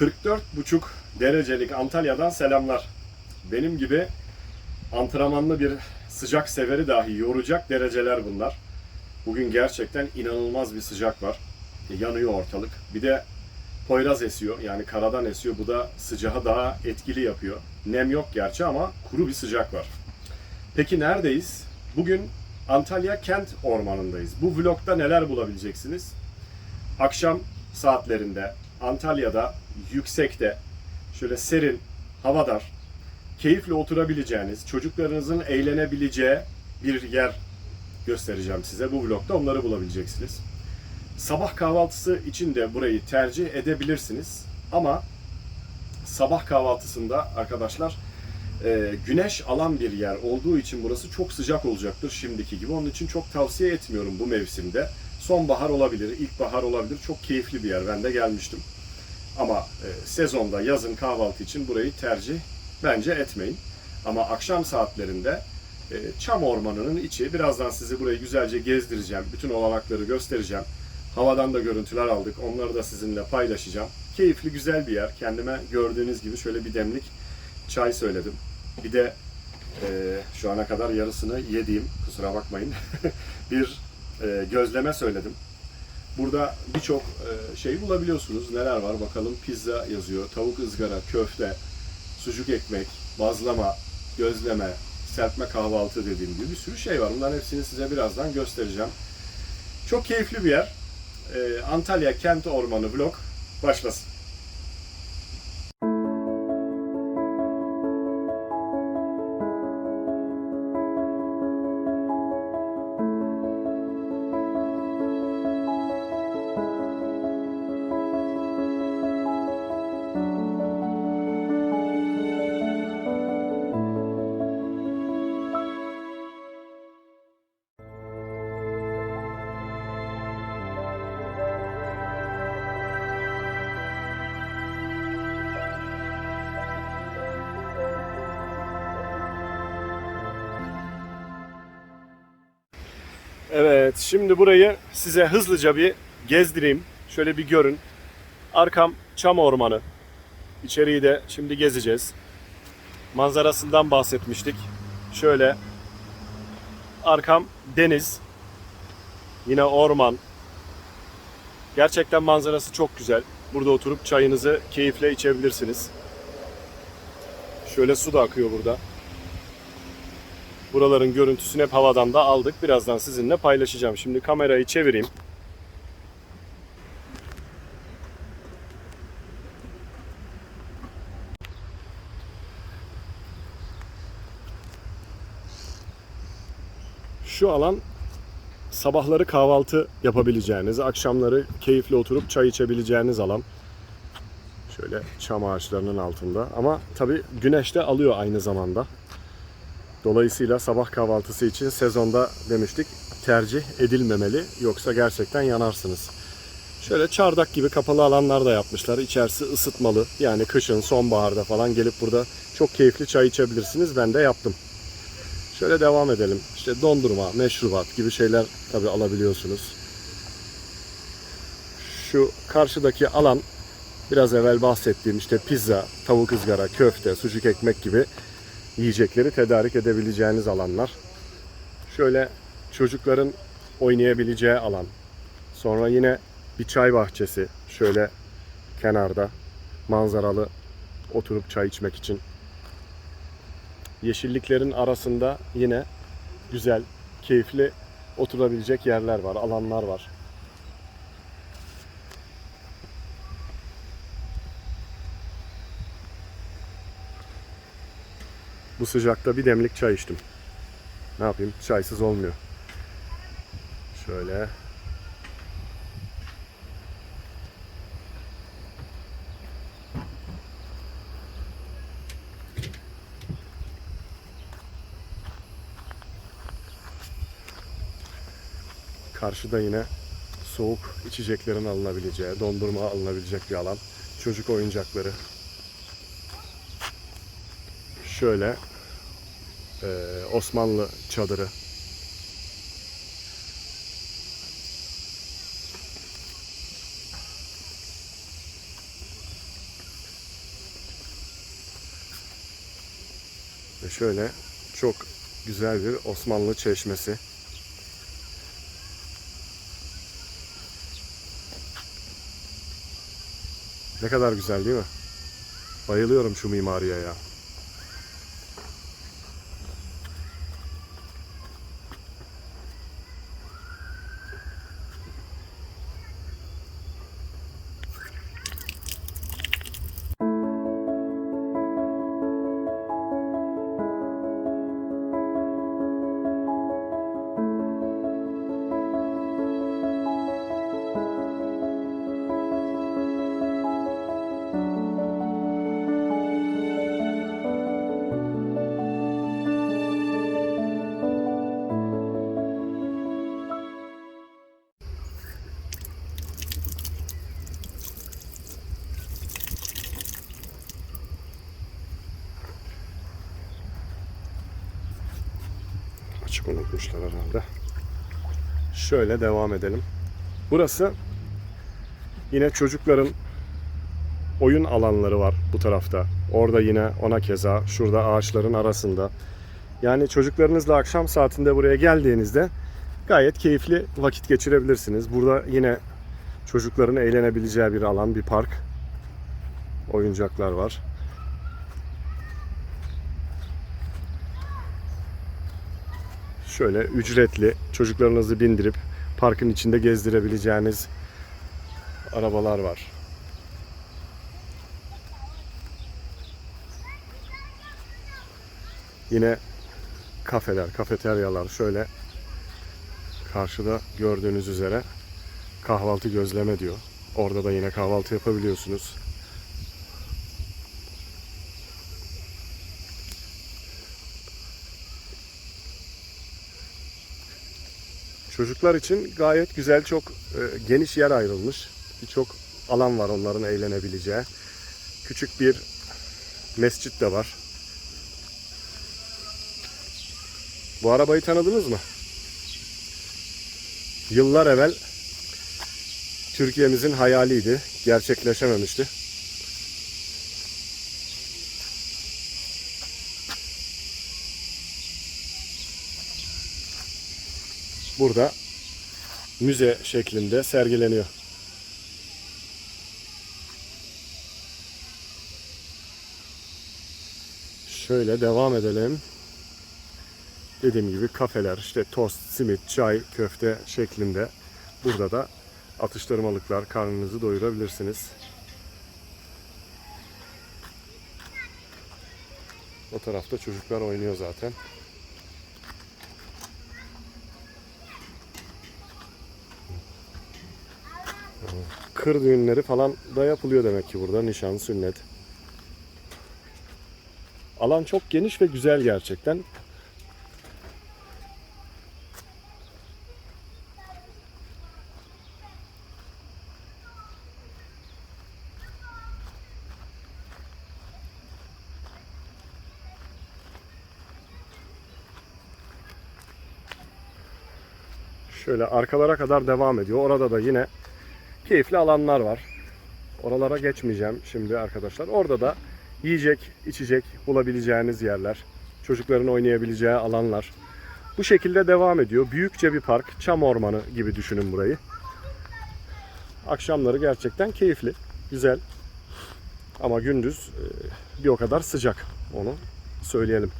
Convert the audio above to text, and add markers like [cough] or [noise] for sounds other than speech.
44,5 derecelik Antalya'dan selamlar. Benim gibi antrenmanlı bir sıcak severi dahi yoracak dereceler bunlar. Bugün gerçekten inanılmaz bir sıcak var. E, Yanıyor ortalık. Bir de Poyraz esiyor yani karadan esiyor. Bu da sıcağı daha etkili yapıyor. Nem yok gerçi ama kuru bir sıcak var. Peki neredeyiz? Bugün Antalya Kent Ormanı'ndayız. Bu vlogda neler bulabileceksiniz? Akşam saatlerinde Antalya'da yüksekte şöyle serin, havadar, keyifle oturabileceğiniz, çocuklarınızın eğlenebileceği bir yer göstereceğim size. Bu vlogda onları bulabileceksiniz. Sabah kahvaltısı için de burayı tercih edebilirsiniz. Ama sabah kahvaltısında arkadaşlar e, güneş alan bir yer olduğu için burası çok sıcak olacaktır şimdiki gibi. Onun için çok tavsiye etmiyorum bu mevsimde. Sonbahar olabilir, ilkbahar olabilir. Çok keyifli bir yer. Ben de gelmiştim. Ama e, sezonda yazın kahvaltı için burayı tercih bence etmeyin. Ama akşam saatlerinde e, Çam Ormanı'nın içi. Birazdan sizi burayı güzelce gezdireceğim. Bütün olanakları göstereceğim. Havadan da görüntüler aldık. Onları da sizinle paylaşacağım. Keyifli, güzel bir yer. Kendime gördüğünüz gibi şöyle bir demlik çay söyledim. Bir de e, şu ana kadar yarısını yediğim, kusura bakmayın, [laughs] bir e, gözleme söyledim. Burada birçok şey bulabiliyorsunuz. Neler var bakalım. Pizza yazıyor, tavuk ızgara, köfte, sucuk ekmek, bazlama, gözleme, serpme kahvaltı dediğim gibi bir sürü şey var. Bunların hepsini size birazdan göstereceğim. Çok keyifli bir yer. E, Antalya Kent Ormanı vlog başlasın. Evet, şimdi burayı size hızlıca bir gezdireyim. Şöyle bir görün. Arkam çam ormanı. İçeriği de şimdi gezeceğiz. Manzarasından bahsetmiştik. Şöyle arkam deniz. Yine orman. Gerçekten manzarası çok güzel. Burada oturup çayınızı keyifle içebilirsiniz. Şöyle su da akıyor burada. Buraların görüntüsünü hep havadan da aldık. Birazdan sizinle paylaşacağım. Şimdi kamerayı çevireyim. Şu alan sabahları kahvaltı yapabileceğiniz, akşamları keyifle oturup çay içebileceğiniz alan. Şöyle çam ağaçlarının altında. Ama tabii güneş de alıyor aynı zamanda. Dolayısıyla sabah kahvaltısı için sezonda demiştik tercih edilmemeli yoksa gerçekten yanarsınız. Şöyle çardak gibi kapalı alanlar da yapmışlar. İçerisi ısıtmalı. Yani kışın, sonbaharda falan gelip burada çok keyifli çay içebilirsiniz. Ben de yaptım. Şöyle devam edelim. İşte dondurma, meşrubat gibi şeyler tabi alabiliyorsunuz. Şu karşıdaki alan biraz evvel bahsettiğim işte pizza, tavuk ızgara, köfte, sucuk ekmek gibi yiyecekleri tedarik edebileceğiniz alanlar. Şöyle çocukların oynayabileceği alan. Sonra yine bir çay bahçesi şöyle kenarda manzaralı oturup çay içmek için. Yeşilliklerin arasında yine güzel, keyifli oturabilecek yerler var, alanlar var. Bu sıcakta bir demlik çay içtim. Ne yapayım? Çaysız olmuyor. Şöyle. Karşıda yine soğuk içeceklerin alınabileceği, dondurma alınabilecek bir alan. Çocuk oyuncakları şöyle e, Osmanlı çadırı ve şöyle çok güzel bir Osmanlı çeşmesi Ne kadar güzel değil mi? Bayılıyorum şu mimariye ya. Açık unutmuşlar herhalde. Şöyle devam edelim. Burası yine çocukların oyun alanları var bu tarafta. Orada yine ona keza şurada ağaçların arasında. Yani çocuklarınızla akşam saatinde buraya geldiğinizde gayet keyifli vakit geçirebilirsiniz. Burada yine çocukların eğlenebileceği bir alan, bir park. Oyuncaklar var. Şöyle ücretli çocuklarınızı bindirip parkın içinde gezdirebileceğiniz arabalar var. Yine kafeler, kafeteryalar şöyle karşıda gördüğünüz üzere kahvaltı gözleme diyor. Orada da yine kahvaltı yapabiliyorsunuz. Çocuklar için gayet güzel, çok e, geniş yer ayrılmış. Birçok alan var onların eğlenebileceği. Küçük bir mescit de var. Bu arabayı tanıdınız mı? Yıllar evvel Türkiye'mizin hayaliydi. Gerçekleşememişti. Burada müze şeklinde sergileniyor. Şöyle devam edelim. Dediğim gibi kafeler, işte tost, simit, çay, köfte şeklinde. Burada da atıştırmalıklar, karnınızı doyurabilirsiniz. O tarafta çocuklar oynuyor zaten. Kır düğünleri falan da yapılıyor demek ki burada. Nişan, sünnet. Alan çok geniş ve güzel gerçekten. Şöyle arkalara kadar devam ediyor. Orada da yine keyifli alanlar var. Oralara geçmeyeceğim şimdi arkadaşlar. Orada da yiyecek, içecek bulabileceğiniz yerler. Çocukların oynayabileceği alanlar. Bu şekilde devam ediyor. Büyükçe bir park, çam ormanı gibi düşünün burayı. Akşamları gerçekten keyifli, güzel. Ama gündüz e, bir o kadar sıcak. Onu söyleyelim.